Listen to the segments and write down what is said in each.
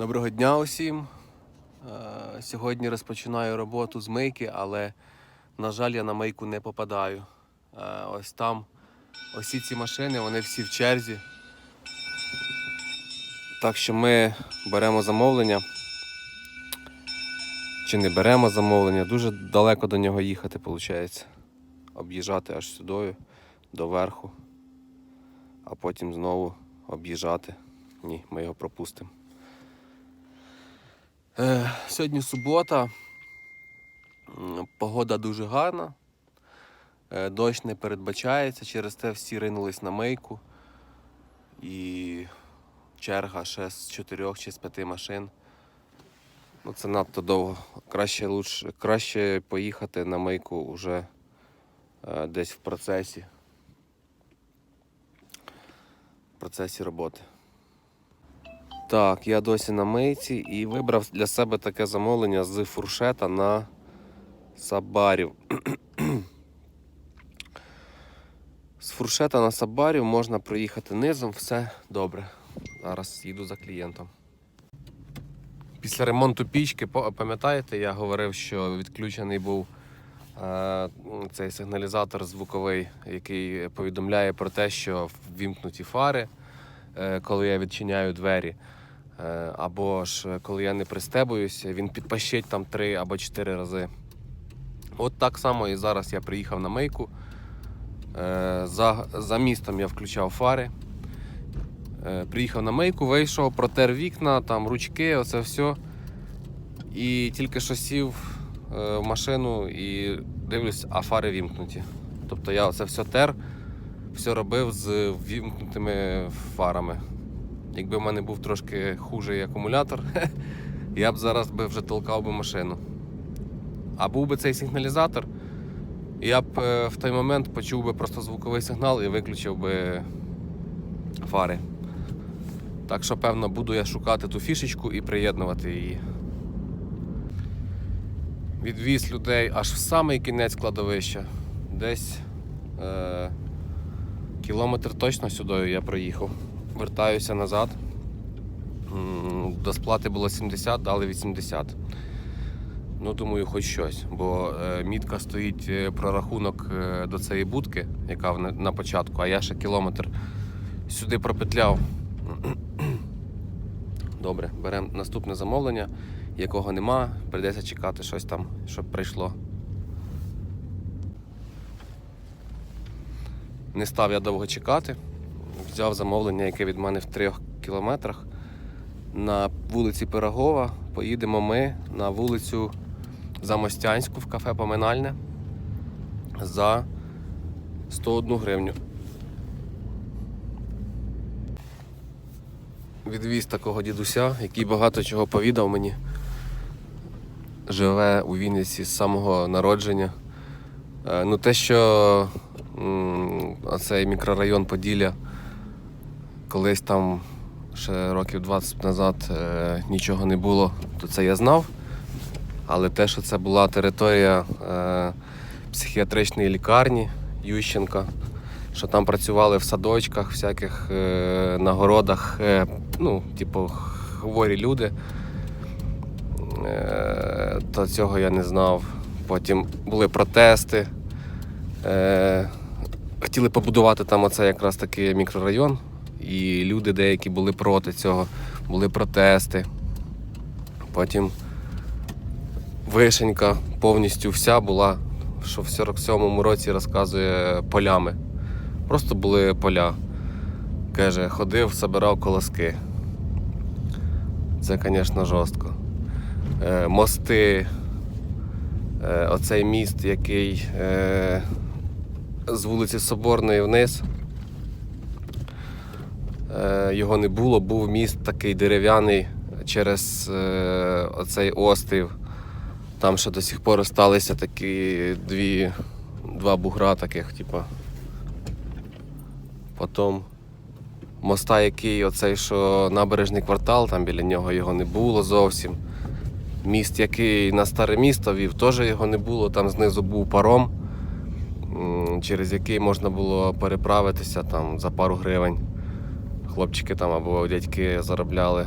Доброго дня усім. Е, Сьогодні розпочинаю роботу з мийки, але, на жаль, я на мийку не попадаю. Е, Ось там, ось ці машини, вони всі в черзі. Так що ми беремо замовлення. Чи не беремо замовлення, дуже далеко до нього їхати, виходить. Об'їжджати аж сюди, до верху, а потім знову об'їжджати. Ні, ми його пропустимо. Е, Сьогодні субота. Погода дуже гарна. Е, Дощ не передбачається, через те всі ринулись на мийку. І черга ще з 4 чи з 5 машин. Ну, це надто довго. Краще, лучше, краще поїхати на мийку вже е, десь в процесі. В процесі роботи. Так, я досі на мийці і вибрав для себе таке замовлення з фуршета на сабарів. З фуршета на сабарів можна проїхати низом, все добре. Зараз їду за клієнтом. Після ремонту пічки, пам'ятаєте, я говорив, що відключений був е, цей сигналізатор звуковий, який повідомляє про те, що ввімкнуті фари, е, коли я відчиняю двері. Е, Або ж е, коли я не пристебуюся, він підпащить там три або чотири рази. От так само і зараз я приїхав на мийку. Е, За, за містом я включав фари. Приїхав на мийку, вийшов, протер вікна, там ручки, оце все. І тільки що сів в машину і дивлюсь, а фари вімкнуті. Тобто я це все тер, все робив з вімкнутими фарами. Якби в мене був трошки хужий акумулятор, я б зараз би вже толкав би машину. А був би цей сигналізатор, я б е, в той момент почув би просто звуковий сигнал і виключив би фари. Так що, певно, буду я шукати ту фішечку і приєднувати її. Відвіз людей аж в самий кінець кладовища. Десь е- кілометр точно сюди я проїхав. Вертаюся назад. До сплати було 70, дали 80. Ну, думаю, хоч щось. Бо е, мітка стоїть е, прорахунок е, до цієї будки, яка на початку, а я ще кілометр сюди пропетляв. Добре, беремо наступне замовлення, якого нема, прийдеться чекати щось там, щоб прийшло. Не став я довго чекати. Взяв замовлення, яке від мене в трьох кілометрах. На вулиці Пирогова поїдемо ми на вулицю Замостянську в кафе Поминальне за 101 гривню. Відвіз такого дідуся, який багато чого повідав мені. Живе у Вінниці з самого народження. Е, Ну, те, що м, оцей мікрорайон Поділля колись там ще років 20 назад е, нічого не було, то це я знав. Але те, що це була територія е, психіатричної лікарні Ющенка, що там працювали в садочках, всяких е, нагородах, е, ну, типу, хворі люди, е, то цього я не знав. Потім були протести. Е, хотіли побудувати там оце якраз такий мікрорайон, і люди деякі були проти цього, були протести. Потім вишенька повністю вся була, що в 47-му році розказує полями. Просто були поля. Каже, ходив, собирав колоски. Це, звісно, жорстко. Е, мости, е, оцей міст, який е, з вулиці Соборної вниз. Е, його не було, був міст такий дерев'яний через е, оцей острів. Там ще до сих пор залишилися такі дві, два бугра таких, типу. Потім моста, який оцей, що набережний квартал, там біля нього його не було зовсім. Міст, який на старе місто вів, теж його не було. Там знизу був паром, через який можна було переправитися там, за пару гривень. Хлопчики там або дядьки заробляли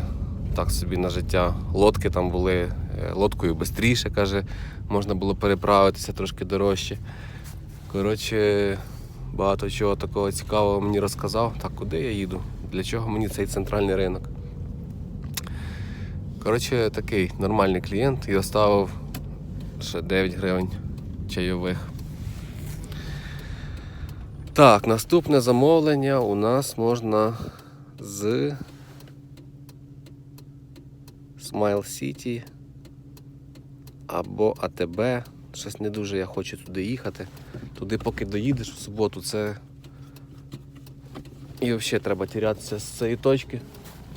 так собі на життя. Лодки там були, е, лодкою швидше, каже, можна було переправитися трошки дорожче. Коротше, багато чого такого цікавого мені розказав. Так, куди я їду? Для чого мені цей центральний ринок? Коротше, такий нормальний клієнт і оставив ще 9 гривень чайових. Так, наступне замовлення у нас можна з Smile City або АТБ. Щось не дуже я хочу туди їхати. Туди, поки доїдеш в суботу, це. І взагалі треба тірятися з цієї точки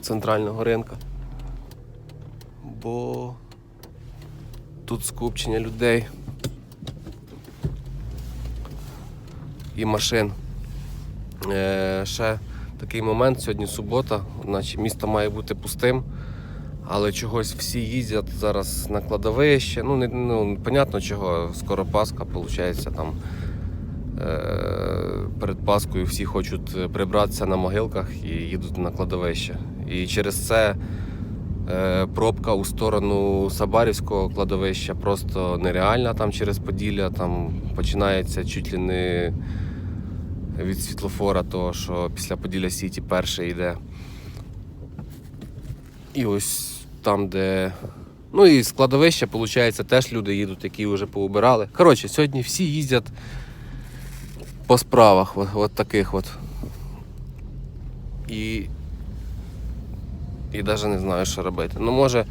центрального ринка. Бо тут скупчення людей і машин. Е, ще такий момент, сьогодні субота, наче місто має бути пустим, але чогось всі їздять зараз на кладовище. Ну, не, ну понятно чого, скоро Пасха, виходить, там е, перед Паскою всі хочуть прибратися на могилках і їдуть на кладовище. І через це е, пробка у сторону Сабарівського кладовища просто нереальна там через Поділля. Там починається чуть ли не від світлофора, того, що після Поділля Сіті перший йде. І ось там, де. Ну і з кладовища, виходить, теж люди їдуть, які вже поубирали. Коротше, сьогодні всі їздять по справах, от, от таких от. І. І навіть не знаю, що робити. Ну, може,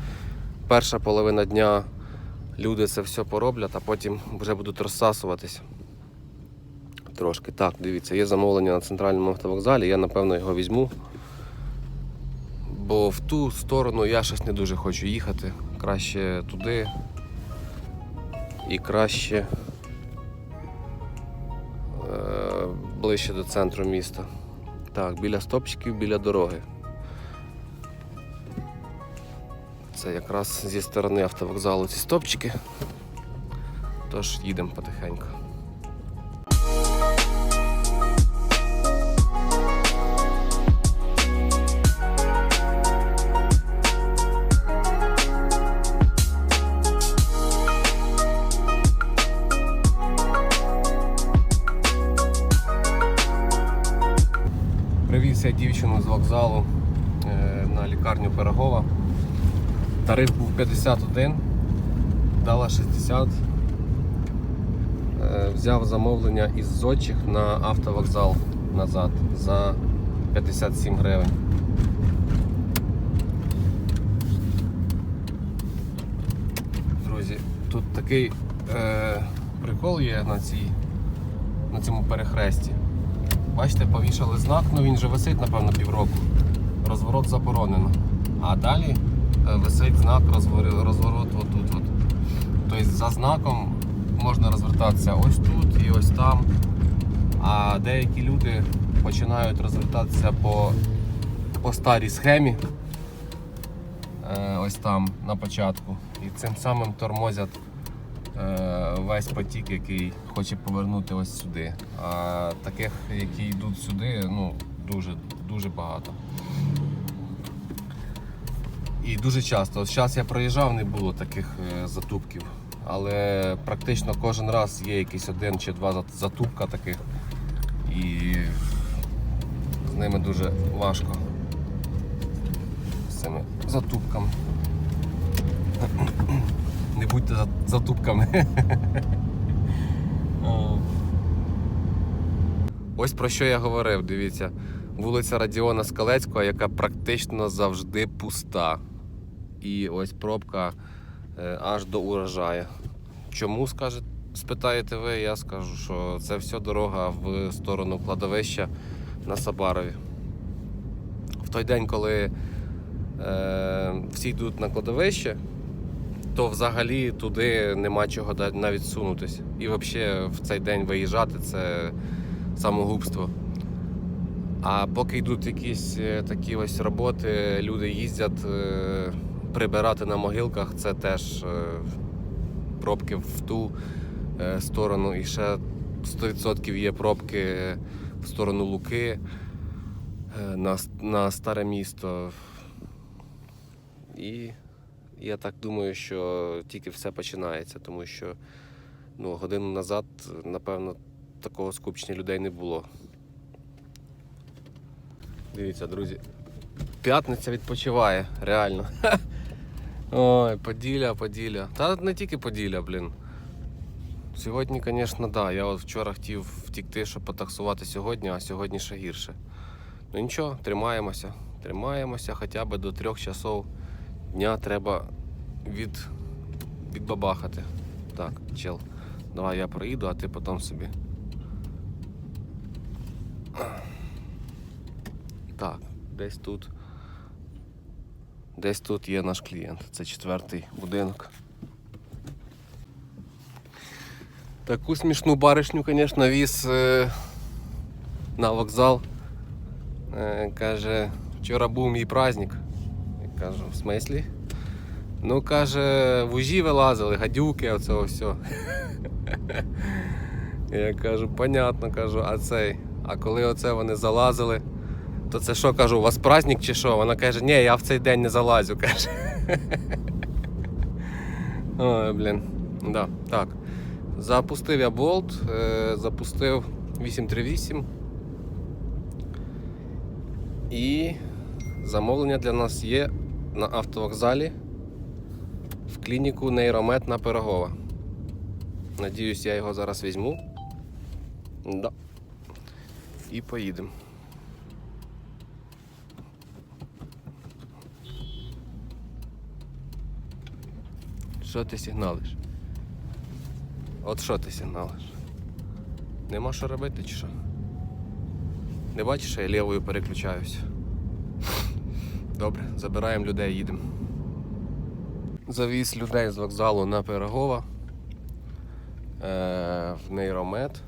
перша половина дня люди це все пороблять, а потім вже будуть розсасуватись. Трошки. Так, дивіться, є замовлення на центральному автовокзалі, я напевно його візьму. Бо в ту сторону я щось не дуже хочу їхати. Краще туди і краще е, ближче до центру міста. Так, біля стопчиків, біля дороги. Це якраз зі сторони автовокзалу ці стопчики. Тож їдемо потихеньку. Привіз я дівчину з вокзалу е, на лікарню Пирогова. Тариф був 51, дала 60. Е, Взяв замовлення із зодчих на автовокзал назад за 57 гривень. Друзі, тут такий е, прикол є на, цій, на цьому перехресті. Бачите, повішали знак, ну він же висить, напевно, півроку. Розворот заборонено. А далі е, висить знак розвор- розворот отут. От. Тобто за знаком можна розвертатися ось тут і ось там. А деякі люди починають розвертатися по, по старій схемі. е, Ось там на початку. І цим самим тормозять весь потік, який хоче повернути ось сюди. А таких, які йдуть сюди, ну, дуже, дуже багато. І дуже часто. От зараз я проїжджав, не було таких е, затупків. Але практично кожен раз є якийсь один чи два затупка таких. І з ними дуже важко. З цими затупками. Не будьте затупками. Ось про що я говорив, дивіться. Вулиця Радіона Скалецького, яка практично завжди пуста. І ось пробка е, аж до урожаю. Чому скаже, спитаєте ви, я скажу, що це все дорога в сторону кладовища на Сабарові. В той день, коли е, всі йдуть на кладовище, то взагалі туди нема чого навіть сунутися. І взагалі в цей день виїжджати це самогубство. А поки йдуть якісь е, такі ось роботи, люди їздять е, прибирати на могилках, це теж е, пробки в ту сторону. І ще 100% є пробки в сторону Луки на, на старе місто. І я так думаю, що тільки все починається, тому що ну, годину назад, напевно, такого скупчення людей не було. Дивіться, друзі. П'ятниця відпочиває, реально. Ой, Поділля, Поділля. Та не тільки Поділля, блін. Сьогодні, звісно, да. Я от вчора хотів втікти, щоб потаксувати сьогодні, а сьогодні ще гірше. Ну нічого, тримаємося. Тримаємося хоча б до трьох часов дня треба від, відбабахати. Так, чел. Давай я проїду, а ти потім собі. Так, десь тут. Десь тут є наш клієнт. Це четвертий будинок. Таку смішну баришню, звісно, віз е, на вокзал. Е, каже, вчора був мій праздник. Кажу, в смислі? Ну, каже, вужі вилазили, гадюки, оце все. Я кажу, понятно, кажу, а цей. А коли оце вони залазили, то це що кажу, у вас праздник чи що? Вона каже, ні, я в цей день не залазю, каже. Ой, блін. Да, так. Запустив я болт, е, запустив 838. І замовлення для нас є на автовокзалі в клініку Нейромет на Пирогова. Надіюсь, я його зараз візьму. Да. І поїдемо. Що ти сигналиш? От що ти сигналиш? Нема що робити чи що? Не бачиш, я лівою переключаюся. Добре, забираємо людей, їдемо. Завіз людей з вокзалу на Пирогова е, в нейромет.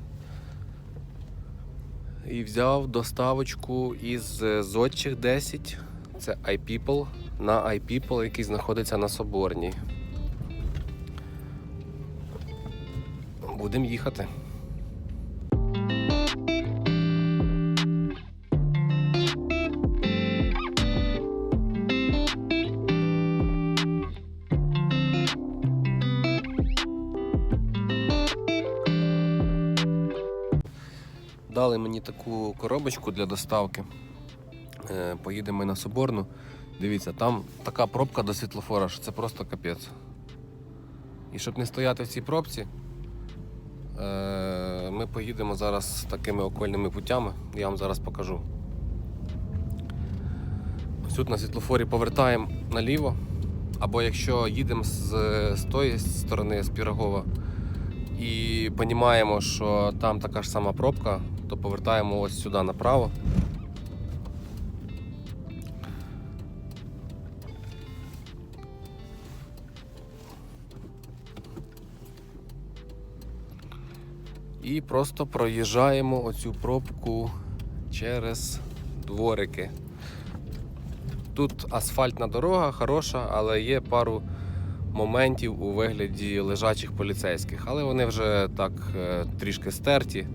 І взяв доставочку із Зодчих 10. Це iPeople на iPeople, який знаходиться на Соборній. Будемо їхати. Мені таку коробочку для доставки. Е, Поїдемо ми на Соборну. Дивіться, там така пробка до світлофора, що це просто капець. І щоб не стояти в цій пробці, е, ми поїдемо зараз такими окольними путями. Я вам зараз покажу. Ось тут на світлофорі повертаємо наліво. Або якщо їдемо з, з тої сторони, з Пірогова, і розуміємо, що там така ж сама пробка, то повертаємо ось сюди направо. І просто проїжджаємо оцю пробку через дворики. Тут асфальтна дорога хороша, але є пару моментів у вигляді лежачих поліцейських, але вони вже так е, трішки стерті.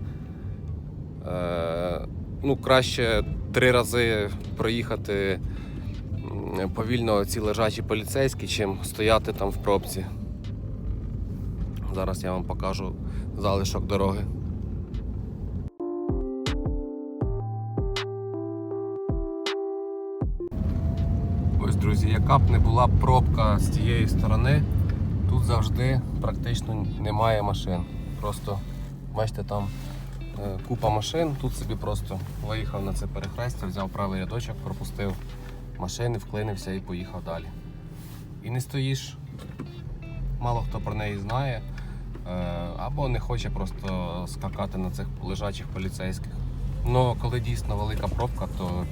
Е, Ну, краще три рази проїхати повільно ці лежачі поліцейські, чим стояти там в пробці. Зараз я вам покажу залишок дороги. Ось, друзі, яка б не була пробка з тієї сторони, тут завжди практично немає машин. Просто бачите, там купа машин, тут собі просто виїхав на це перехрестя, взяв правий рядочок, пропустив машини, вклинився і поїхав далі. І не стоїш, мало хто про неї знає, е, або не хоче просто скакати на цих лежачих поліцейських. Ну, коли дійсно велика пробка, то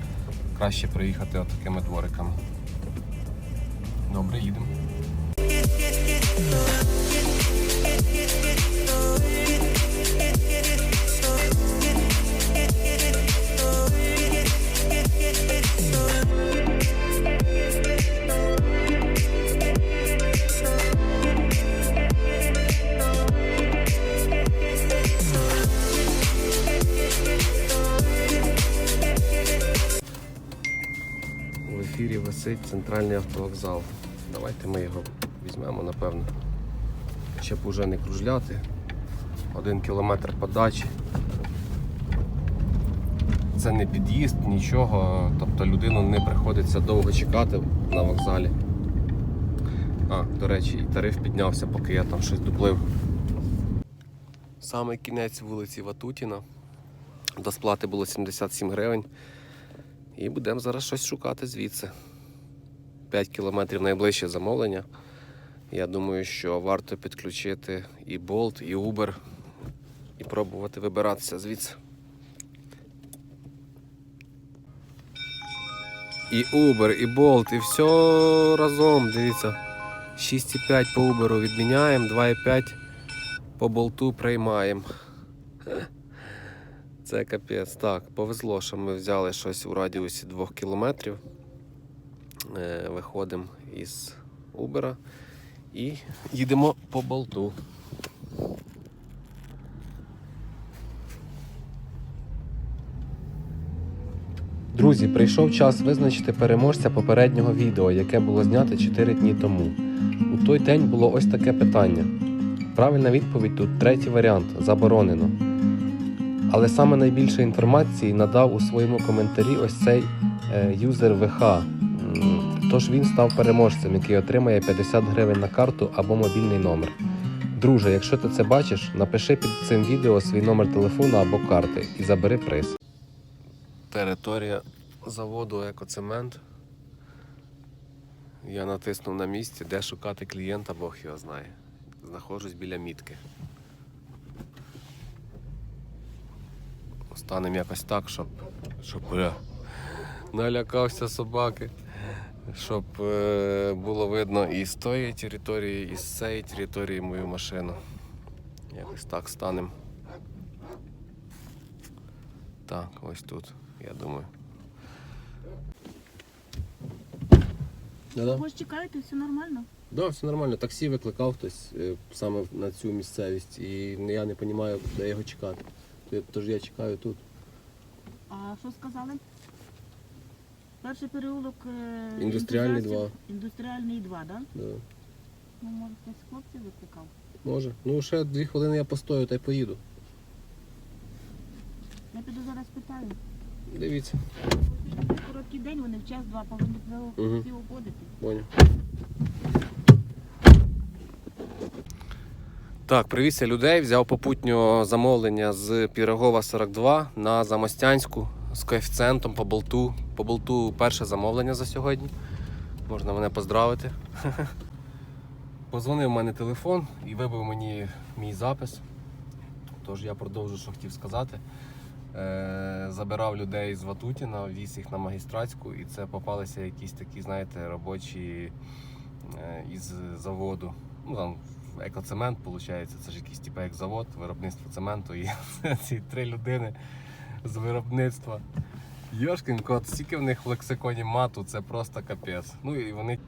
краще приїхати отакими двориками. Добре, їдемо. Висить центральний автовокзал. Давайте ми його візьмемо, напевно. Щоб уже не кружляти. Один кілометр подачі. Це не під'їзд, нічого. Тобто людину не приходиться довго чекати на вокзалі. А, до речі, і тариф піднявся, поки я там щось дуплив. Саме кінець вулиці Ватутіна. До сплати було 77 гривень. І будемо зараз щось шукати звідси. 5 кілометрів найближче замовлення. Я думаю, що варто підключити і Bolt, і Uber, і пробувати вибиратися звідси. І Uber, і Bolt, і все разом. Дивіться. 6,5 по Uber відміняємо, 2,5 по болту приймаємо. Це капець. Так, повезло, що ми взяли щось у радіусі 2 кілометрів. Е, Виходимо із Uber і їдемо по болту. Друзі, прийшов час визначити переможця попереднього відео, яке було знято 4 дні тому. У той день було ось таке питання. Правильна відповідь тут третій варіант заборонено. Але саме найбільше інформації надав у своєму коментарі ось цей е, юзер ВХ. Тож він став переможцем, який отримає 50 гривень на карту або мобільний номер. Друже, якщо ти це бачиш, напиши під цим відео свій номер телефону або карти і забери приз. Територія заводу Екоцемент. Я натиснув на місці, де шукати клієнта, Бог його знає. Знаходжусь біля мітки. Станемо якось так, щоб, щоб бля, налякався собаки. Щоб е, було видно і з тої території, і з цієї території мою машину. Якось так станемо. Так, ось тут, я думаю. Да-да. Ви чекаєте, все нормально. Да, все нормально. Таксі викликав хтось е, саме на цю місцевість, і я не розумію, де його чекати. Тож я чекаю тут. А що сказали? Перший переулок е, Індустріальний ентузіастів. Індустріальний 2, так? Да? Да. Ну, може, хтось з хлопців викликав. Може. Ну ще дві хвилини я постою та й поїду. Я піду зараз питаю. Дивіться, Короткий день, вони в час-два повинні Мгм. всі уходити. поняв. Так, привізся людей, взяв попутнього замовлення з Пірогова 42 на Замостянську з коефіцієнтом по болту. По болту перше замовлення за сьогодні. Можна мене поздравити. Позвонив в мене телефон і вибив мені мій запис. Тож я продовжу, що хотів сказати. Е, забирав людей з Ватутіна, віз їх на магістратську, і це попалися якісь такі, знаєте, робочі е, із заводу. Ну там екоцемент, виходить, це ж якийсь типу як завод, виробництво цементу. І ці три людини з виробництва. Йошкін кот, стільки в них в лексиконі мату, це просто капець. Ну і вони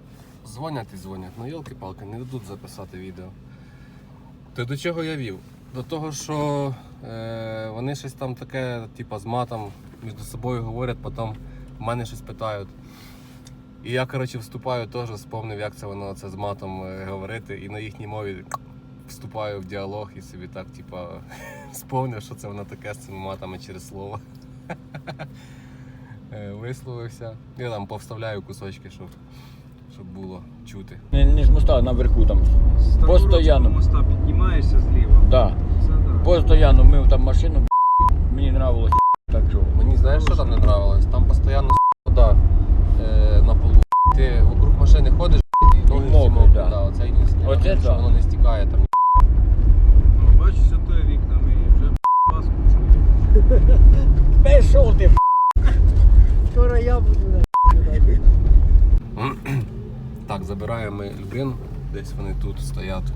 дзвонять і дзвонять. Ну йолки-палки, не дадуть записати відео. То до чого я вів? До того, що е, вони щось там таке, типу, з матом між собою говорять, потім в мене щось питають. І я, коротше, вступаю теж, сповнив, як це воно це з матом е, говорити, і на їхній мові вступаю в діалог і собі так, типа, сповнив, що це воно таке з цими матами через слово. Е, Висловився. Я там повставляю кусочки, щоб, щоб було чути. Не, не з моста, а наверху там. Постоянно. Моста піднімаєшся зліва. Да. Постоянно мив там машину, б**, мені нравилось. Так що. Мені знаєш, що там не нравилось? Там постійно вода е, на полу. Ти вокруг машини ходиш і ноги да. Да, оце Оце да. воно не стікає там. Ну, бачиш, ото вікнами і вже паску чую. Пішов ти. Скоро я буду на Так, забираємо ми людину. Десь вони тут стоять.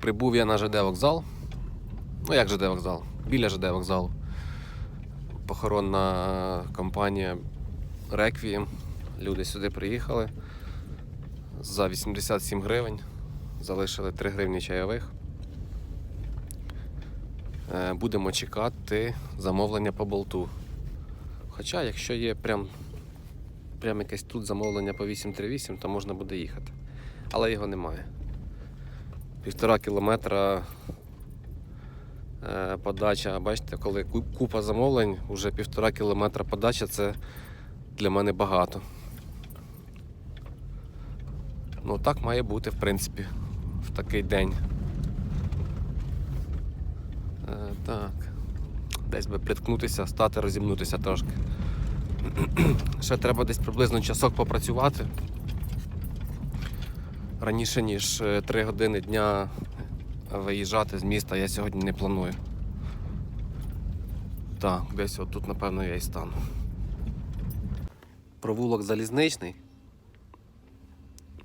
Прибув я на ЖД вокзал. Ну як ЖД вокзал? Біля ЖД вокзалу. Похоронна компанія Реквієм. Люди сюди приїхали за 87 гривень. Залишили 3 гривні чайових. Е, Будемо чекати замовлення по болту. Хоча, якщо є прям, прям якесь тут замовлення по 838, то можна буде їхати. Але його немає. Півтора кілометра е, подача. Бачите, коли купа замовлень, вже півтора кілометра подача це для мене багато. Ну так має бути, в принципі, в такий день. Е, так. Десь би приткнутися, стати, розімнутися трошки. Ще треба десь приблизно часок попрацювати. Раніше, ніж 3 години дня виїжджати з міста я сьогодні не планую. Так, десь отут, напевно, я і стану. Провулок залізничний.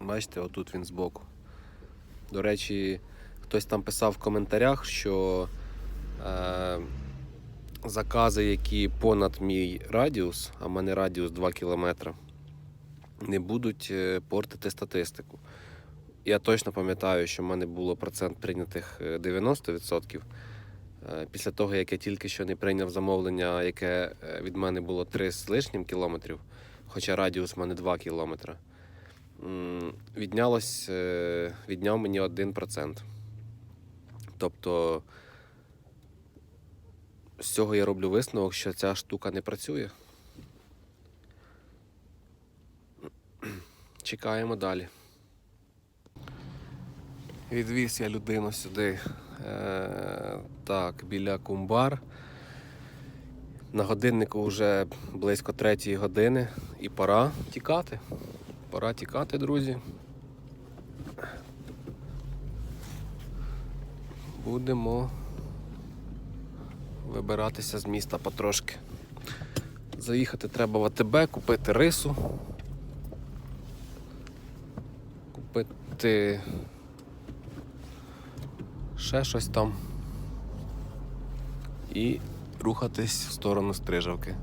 Бачите, отут він збоку. До речі, хтось там писав в коментарях, що е, закази, які понад мій радіус, а в мене радіус 2 км, не будуть е, портити статистику. Я точно пам'ятаю, що в мене було процент прийнятих е, 90%. Е, Після того, як я тільки що не прийняв замовлення, яке е, від мене було 3 з лишнім кілометрів, хоча радіус в мене 2 кілометри, віднялось, е, відняв мені 1%. Тобто з цього я роблю висновок, що ця штука не працює. Чекаємо далі. Відвіз я людину сюди. Е, так, біля кумбар. На годиннику вже близько третьої години і пора тікати. Пора тікати, друзі. Будемо вибиратися з міста потрошки. Заїхати треба в АТБ, купити рису. Купити ще щось там. І рухатись в сторону Стрижавки.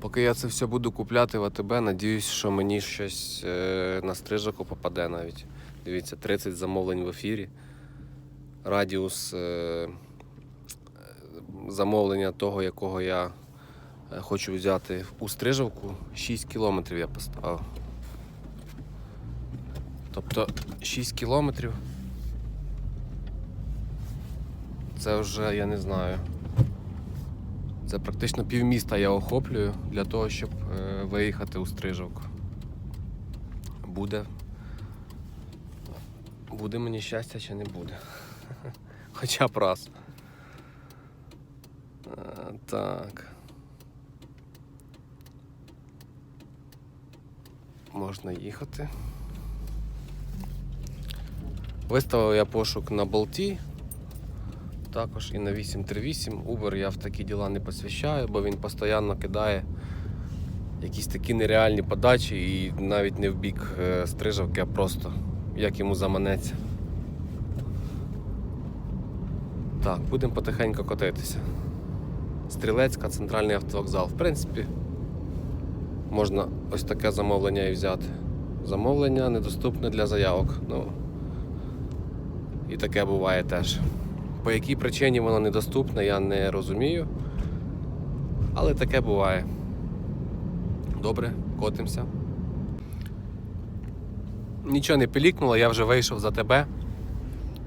Поки я це все буду купляти в АТБ, надіюсь, що мені щось е, на стрижаку попаде навіть. Дивіться, 30 замовлень в ефірі. Радіус е, замовлення того, якого я е, хочу взяти у стрижавку, 6 кілометрів я поставив. Тобто 6 кілометрів. Це вже я не знаю. Це практично півміста я охоплюю для того, щоб е, виїхати у стрижавку. Буде. Буде мені щастя чи не буде. Хоча б раз. Е, так. Можна їхати. Виставив я пошук на болті. Також і на 838. Uber я в такі діла не посвящаю, бо він постійно кидає якісь такі нереальні подачі і навіть не в бік е, стрижавки, а просто як йому заманеться. Так, будемо потихеньку котитися. Стрілецька, центральний автовокзал. В принципі, можна ось таке замовлення і взяти. Замовлення недоступне для заявок. Ну, і таке буває теж. По якій причині воно недоступне, я не розумію. Але таке буває. Добре, котимося. Нічого не пилікнуло, я вже вийшов за тебе.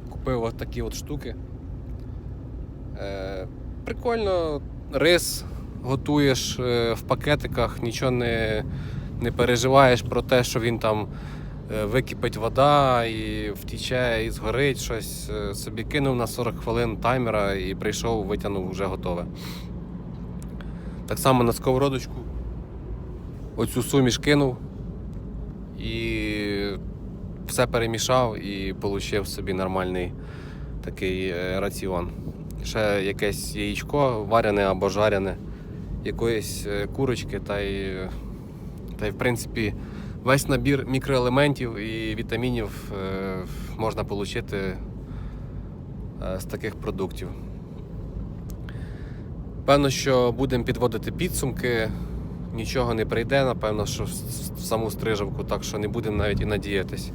Купив ось такі от штуки. Е, прикольно, рис готуєш е, в пакетиках, нічого не, не переживаєш про те, що він там википить вода і втіче і згорить щось. Е, Собі кинув на 40 хвилин таймера і прийшов, витягнув вже готове. Так само на сковородочку оцю суміш кинув і все перемішав і отримав собі нормальний такий е, раціон. Ще якесь яєчко варене або жарене, якоїсь е, курочки, та й, та й в принципі весь набір мікроелементів і вітамінів е, можна отримати е, з таких продуктів. Певно, що будемо підводити підсумки. Нічого не прийде, напевно, що в саму стрижавку, так що не будемо навіть і надіятись.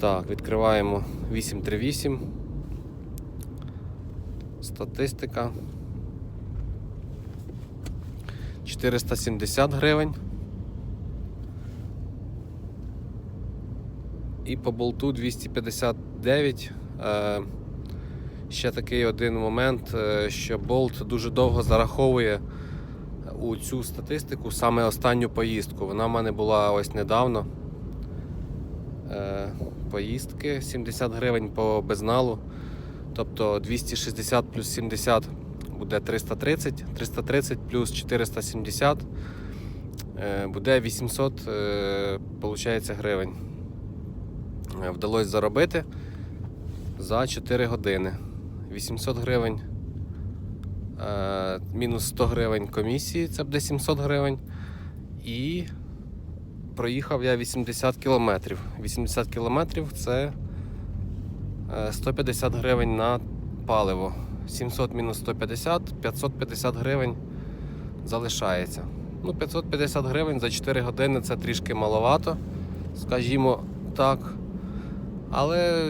Так, відкриваємо 838. Статистика. 470 гривень. І по болту 259. Е, Ще такий один момент, е, що болт дуже довго зараховує у цю статистику саме останню поїздку. Вона в мене була ось недавно. Е, Поїздки 70 гривень по безналу. Тобто 260 плюс 70 буде 330, 330 плюс 470 е, буде 800 е, гривень. Е, Вдалося заробити за 4 години. 800 гривень. е, Мінус 100 гривень комісії, це буде 700 гривень. І проїхав я 80 кілометрів. 80 кілометрів це е, 150 гривень на паливо. 700 мінус 150, 550 гривень залишається. Ну, 550 гривень за 4 години це трішки маловато, скажімо так. Але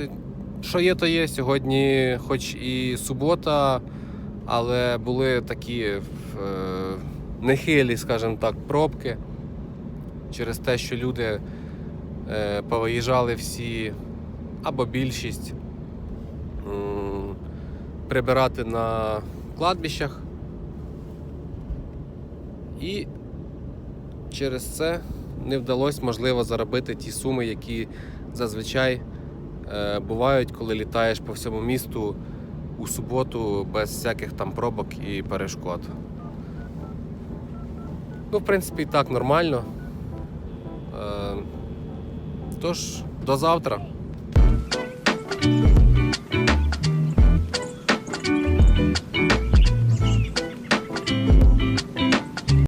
що є, то є. Сьогодні, хоч і субота, але були такі е, нехилі, скажімо так, пробки через те, що люди е, повиїжджали всі або більшість м, прибирати на кладбищах. І через це не вдалося, можливо, заробити ті суми, які зазвичай е, Е, бувають, коли літаєш по всьому місту у суботу без всяких там пробок і перешкод. Ну, в принципі, так нормально. Е, тож, до завтра.